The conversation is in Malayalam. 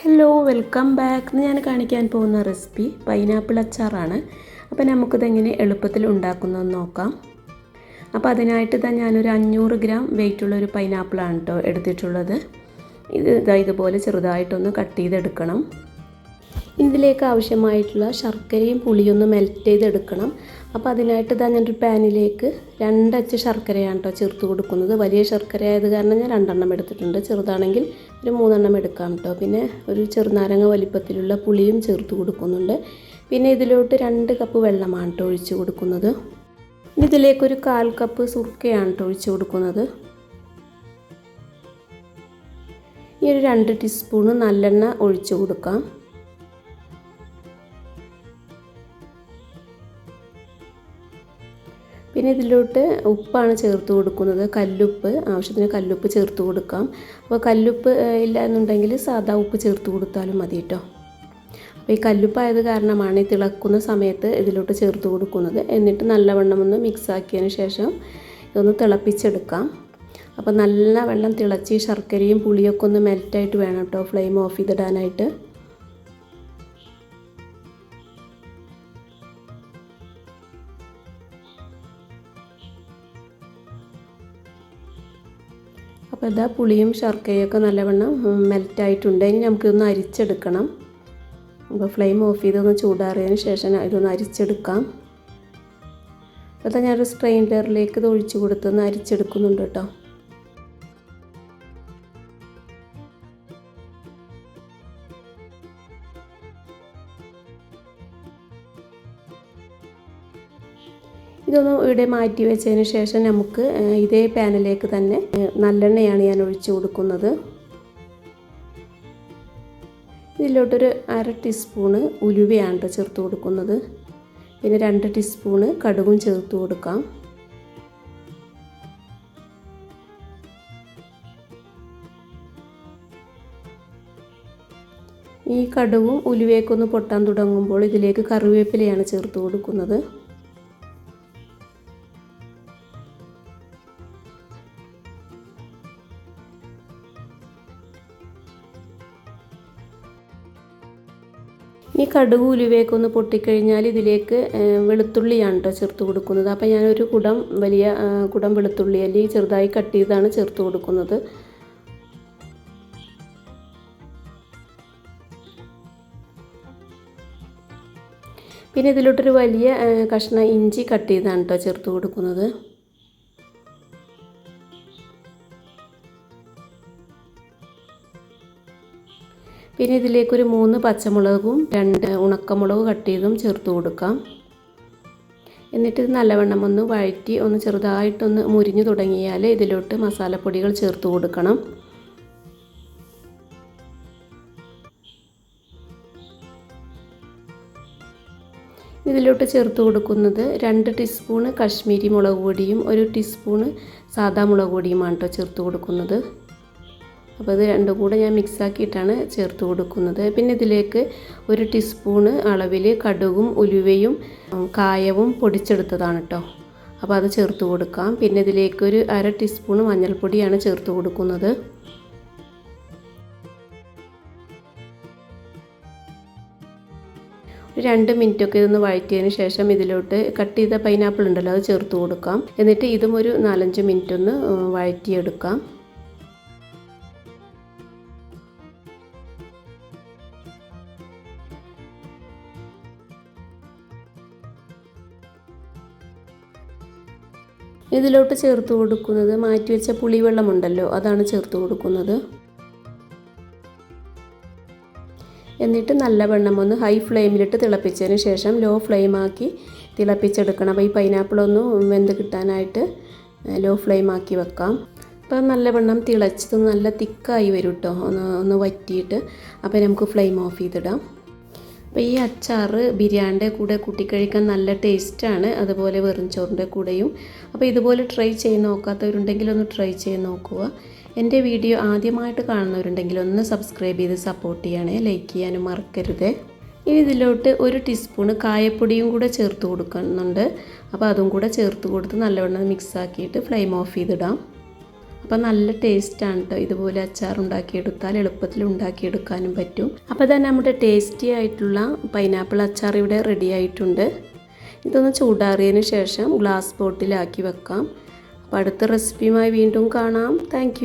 ഹലോ വെൽക്കം ബാക്ക് ഞാൻ കാണിക്കാൻ പോകുന്ന റെസിപ്പി പൈനാപ്പിൾ അച്ചാറാണ്. അപ്പോൾ നമുക്കിതെങ്ങനെ എളുപ്പത്തിൽ ഉണ്ടാക്കുന്നതെന്ന് നോക്കാം. അപ്പോൾ അതിനായിട്ട് ഇതാ ഞാനൊരു അഞ്ഞൂറ് ഗ്രാം വെയിറ്റുള്ള ഒരു പൈനാപ്പിളാണ് കേട്ടോ എടുത്തിട്ടുള്ളത്. ഇത് ഇതാ ഇതുപോലെ ചെറുതായിട്ടൊന്ന് കട്ട് ചെയ്തെടുക്കണം. ഇതിലേക്ക് ആവശ്യമായിട്ടുള്ള ശർക്കരയും പുളിയും ഒന്ന് മെൽറ്റ് ചെയ്തെടുക്കണം. അപ്പോൾ അതിനായിട്ട് ഇതാ ഞാനൊരു പാനിലേക്ക് രണ്ടച്ച് ശർക്കരയാണ് കേട്ടോ ചേർത്ത് കൊടുക്കുന്നത്. വലിയ ശർക്കര ആയത് കാരണം ഞാൻ രണ്ടെണ്ണം എടുത്തിട്ടുണ്ട്. ചെറുതാണെങ്കിൽ ഒരു മൂന്നെണ്ണം എടുക്കാം കേട്ടോ പിന്നെ ഒരു ചെറുനാരങ്ങ വലിപ്പത്തിലുള്ള പുളിയും ചേർത്ത് കൊടുക്കുന്നുണ്ട്. പിന്നെ ഇതിലോട്ട് രണ്ട് കപ്പ് വെള്ളമാണ് കേട്ടോ ഒഴിച്ച് കൊടുക്കുന്നത്. ഇതിലേക്കൊരു കാൽ കപ്പ് സുർക്കയാണ് കേട്ടോ ഒഴിച്ച് കൊടുക്കുന്നത്. ഈ ഒരു രണ്ട് ടീസ്പൂണ് നല്ലെണ്ണ ഒഴിച്ചു കൊടുക്കാം. പിന്നെ ഇതിലോട്ട് ഉപ്പാണ് ചേർത്ത് കൊടുക്കുന്നത്. കല്ലുപ്പ് ആവശ്യത്തിന് കല്ലുപ്പ് ചേർത്ത് കൊടുക്കാം. അപ്പോൾ കല്ലുപ്പ് ഇല്ല എന്നുണ്ടെങ്കിൽ സാദാ ഉപ്പ് ചേർത്ത് കൊടുത്താലും മതി കേട്ടോ. അപ്പോൾ ഈ കല്ലുപ്പായത് കാരണമാണ് ഈ തിളക്കുന്ന സമയത്ത് ഇതിലോട്ട് ചേർത്ത് കൊടുക്കുന്നത്. എന്നിട്ട് നല്ലവണ്ണം ഒന്ന് മിക്സ് ആക്കിയതിന് ശേഷം ഇതൊന്ന് തിളപ്പിച്ചെടുക്കാം. അപ്പോൾ നല്ല വെള്ളം തിളച്ച് ശർക്കരയും പുളിയൊക്കെ ഒന്ന് മെൽറ്റായിട്ട് വേണം കേട്ടോ. ഫ്ലെയിം ഓഫ് ചെയ്തിടാനായിട്ട്. അപ്പോൾ ഇതാ പുളിയും ശർക്കരയൊക്കെ നല്ലവണ്ണം മെൽറ്റായിട്ടുണ്ട്. ഇനി നമുക്കിതൊന്ന് അരിച്ചെടുക്കണം. അപ്പോൾ ഫ്ലെയിം ഓഫ് ചെയ്തൊന്ന് ചൂടാറിയതിന് ശേഷം ഇതൊന്ന് അരിച്ചെടുക്കാം. അപ്പോൾ ഞാനൊരു സ്ട്രെയിനറിലേക്ക് ഇത് ഒഴിച്ചു കൊടുത്തൊന്ന് അരിച്ചെടുക്കുന്നുണ്ട് കേട്ടോ. ഇതൊന്ന് ഇവിടെ മാറ്റി വെച്ചതിന് ശേഷം നമുക്ക് ഇതേ പാനിലേക്ക് തന്നെ നല്ലെണ്ണയാണ് ഞാൻ ഒഴിച്ചു കൊടുക്കുന്നത്. ഇതിലോട്ടൊരു അര ടീസ്പൂണ് ഉലുവയാണ് ചേർത്ത് കൊടുക്കുന്നത്. പിന്നെ രണ്ട് ടീസ്പൂണ് കടുകും ചേർത്ത് കൊടുക്കാം. ഈ കടുവും ഉലുവയൊക്കെ ഒന്ന് പൊട്ടാൻ തുടങ്ങുമ്പോൾ ഇതിലേക്ക് കറിവേപ്പിലയാണ് ചേർത്ത് കൊടുക്കുന്നത്. ഈ കടുക് ഉലുവയൊക്കെ ഒന്ന് പൊട്ടിക്കഴിഞ്ഞാൽ ഇതിലേക്ക് വെളുത്തുള്ളിയാണ് കേട്ടോ ചേർത്ത് കൊടുക്കുന്നത്. അപ്പോൾ ഞാനൊരു കുടം വലിയ കുടം വെളുത്തുള്ളി അല്ലെങ്കിൽ ചെറുതായി കട്ട് ചെയ്താണ് ചേർത്ത് കൊടുക്കുന്നത്. പിന്നെ ഇതിലോട്ടൊരു വലിയ കഷ്ണം ഇഞ്ചി കട്ട് ചെയ്താണ് കേട്ടോ ചേർത്ത് കൊടുക്കുന്നത്. പിന്നെ ഇതിലേക്ക് ഒരു മൂന്ന് പച്ചമുളകും രണ്ട് ഉണക്കമുളക് കട്ട് ചെയ്തും ചേർത്ത് കൊടുക്കാം. എന്നിട്ട് ഇത് നല്ലവണ്ണം ഒന്ന് വഴറ്റി ഒന്ന് ചെറുതായിട്ടൊന്ന് മുരിഞ്ഞു തുടങ്ങിയാൽ ഇതിലോട്ട് മസാലപ്പൊടികൾ ചേർത്ത് കൊടുക്കണം. ഇതിലോട്ട് ചേർത്ത് കൊടുക്കുന്നത് രണ്ട് ടീസ്പൂണ് കാശ്മീരി മുളക് പൊടിയും ഒരു ടീസ്പൂണ് സാദാ മുളക് പൊടിയുമാണ് കേട്ടോ ചേർത്ത് കൊടുക്കുന്നത്. അപ്പോൾ ഇത് രണ്ടും കൂടെ ഞാൻ മിക്സാക്കിയിട്ടാണ് ചേർത്ത് കൊടുക്കുന്നത്. പിന്നെ ഇതിലേക്ക് ഒരു ടീസ്പൂണ് അളവിൽ കടുകും ഉലുവയും കായവും പൊടിച്ചെടുത്തതാണ് കേട്ടോ അപ്പോൾ അത് ചേർത്ത് കൊടുക്കാം. പിന്നെ ഇതിലേക്ക് ഒരു അര ടീസ്പൂൺ മഞ്ഞൾപ്പൊടിയാണ് ചേർത്ത് കൊടുക്കുന്നത്. രണ്ട് മിനിറ്റൊക്കെ ഇതൊന്ന് വഴറ്റിയതിന് ശേഷം ഇതിലോട്ട് കട്ട് ചെയ്ത പൈനാപ്പിൾ ഉണ്ടല്ലോ അത് ചേർത്ത് കൊടുക്കാം. എന്നിട്ട് ഇതും ഒരു നാലഞ്ച് മിനിറ്റ് ഒന്ന് വഴറ്റിയെടുക്കാം. ഇതിലോട്ട് ചേർത്ത് കൊടുക്കുന്നത് മാറ്റി വെച്ച പുളിവെള്ളമുണ്ടല്ലോ അതാണ് ചേർത്ത് കൊടുക്കുന്നത്. എന്നിട്ട് നല്ല വെണ്ണം ഒന്ന് ഹൈ ഫ്ലെയിമിലിട്ട് തിളപ്പിച്ചതിന് ശേഷം ലോ ഫ്ലെയിമാക്കി തിളപ്പിച്ചെടുക്കണം. അപ്പോൾ ഈ പൈനാപ്പിൾ ഒന്ന് വെന്ത് കിട്ടാനായിട്ട് ലോ ഫ്ലെയിമാക്കി വെക്കാം. അപ്പോൾ നല്ല വെണ്ണം തിളച്ചത് നല്ല തിക്കായി വരും കേട്ടോ ഒന്ന് ഒന്ന് വറ്റിയിട്ട്. അപ്പോൾ നമുക്ക് ഫ്ലെയിം ഓഫ് ചെയ്തിടാം. അപ്പോൾ ഈ അച്ചാർ ബിരിയാണിന്റെ കൂടെ കൂട്ടിക്കഴിക്കാൻ നല്ല ടേസ്റ്റാണ്. അതുപോലെ വെറും ചോറിന്റെ കൂടെയും. അപ്പോൾ ഇതുപോലെ ട്രൈ ചെയ്ത് നോക്കാത്തവരുണ്ടെങ്കിൽ ഒന്ന് ട്രൈ ചെയ്ത് നോക്കുക. എന്റെ വീഡിയോ ആദ്യമായിട്ട് കാണുന്നവരുണ്ടെങ്കിൽ ഒന്ന് സബ്സ്ക്രൈബ് ചെയ്ത് സപ്പോർട്ട് ചെയ്യണേ. ലൈക്ക് ചെയ്യാനും മറക്കരുത്. ഇനി ഇതിലോട്ട് ഒരു ടീസ്പൂണ് കായപ്പൊടിയും കൂടെ ചേർത്ത് കൊടുക്കുന്നുണ്ട്. അപ്പോൾ അതും കൂടെ ചേർത്ത് കൊടുത്ത് നല്ലവണ്ണം മിക്സ് ആക്കിയിട്ട് ഫ്ലെയിം ഓഫ് ചെയ്തിടാം. അപ്പോൾ നല്ല ടേസ്റ്റാണ് കേട്ടോ ഇതുപോലെ അച്ചാർ ഉണ്ടാക്കിയെടുത്താൽ എളുപ്പത്തിൽ ഉണ്ടാക്കിയെടുക്കാനും പറ്റും. അപ്പോൾ തന്നെ നമ്മുടെ ടേസ്റ്റി ആയിട്ടുള്ള പൈനാപ്പിൾ അച്ചാർ ഇവിടെ റെഡി ആയിട്ടുണ്ട്. ഇതൊന്ന് ചൂടാറിയതിന് ശേഷം ഗ്ലാസ് ബോട്ടിലാക്കി വെക്കാം. അപ്പോൾ അടുത്ത റെസിപ്പിയുമായി വീണ്ടും കാണാം. താങ്ക്